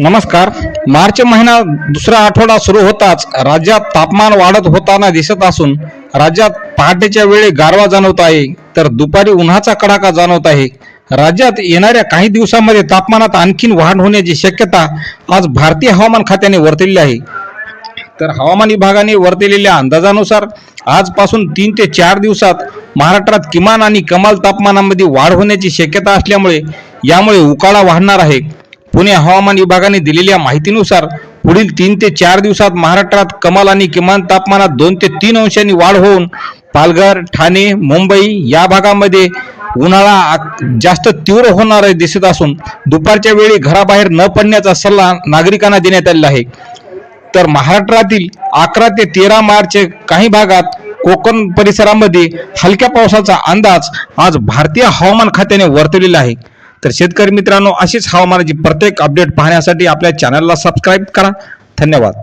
नमस्कार. मार्च महिना दुसरा आठवडा सुरू होताच राज्यात तापमान वाढत होताना दिसत असून राज्यात पहाटेच्या वेळी गारवा जाणवत आहे तर दुपारी उन्हाचा कडाका जाणवत आहे. राज्यात येणाऱ्या काही दिवसांमध्ये तापमानात आणखीन वाढ होण्याची शक्यता आज भारतीय हवामान खात्याने वर्तवली आहे. तर हवामान विभागाने वर्तवलेल्या अंदाजानुसार आजपासून तीन ते चार दिवसात महाराष्ट्रात किमान आणि कमाल तापमानामध्ये वाढ होण्याची शक्यता असल्यामुळे यामुळे उकाळा वाहणार आहे. पुणे हवामान विभागाने दिलेल्या माहितीनुसार पुढील तीन ते चार दिवसात महाराष्ट्रात कमाल आणि किमान तापमानात दोन ते तीन अंशांनी वाढ होऊन पालघर ठाणे मुंबई या भागामध्ये उन्हाळा आ- जास्त तीव्र होणार आहे दिसत असून दुपारच्या वेळी घराबाहेर न पडण्याचा सल्ला नागरिकांना देण्यात आलेला आहे. तर महाराष्ट्रातील अकरा ते तेरा मार्च काही भागात कोकण परिसरामध्ये हलक्या पावसाचा अंदाज आज भारतीय हवामान खात्याने वर्तवलेला आहे. तर शेतकरी मित्रांनो अशीच हवामानाची प्रत्येक अपडेट पाहण्यासाठी आपल्या चॅनलला सबस्क्राईब करा. धन्यवाद.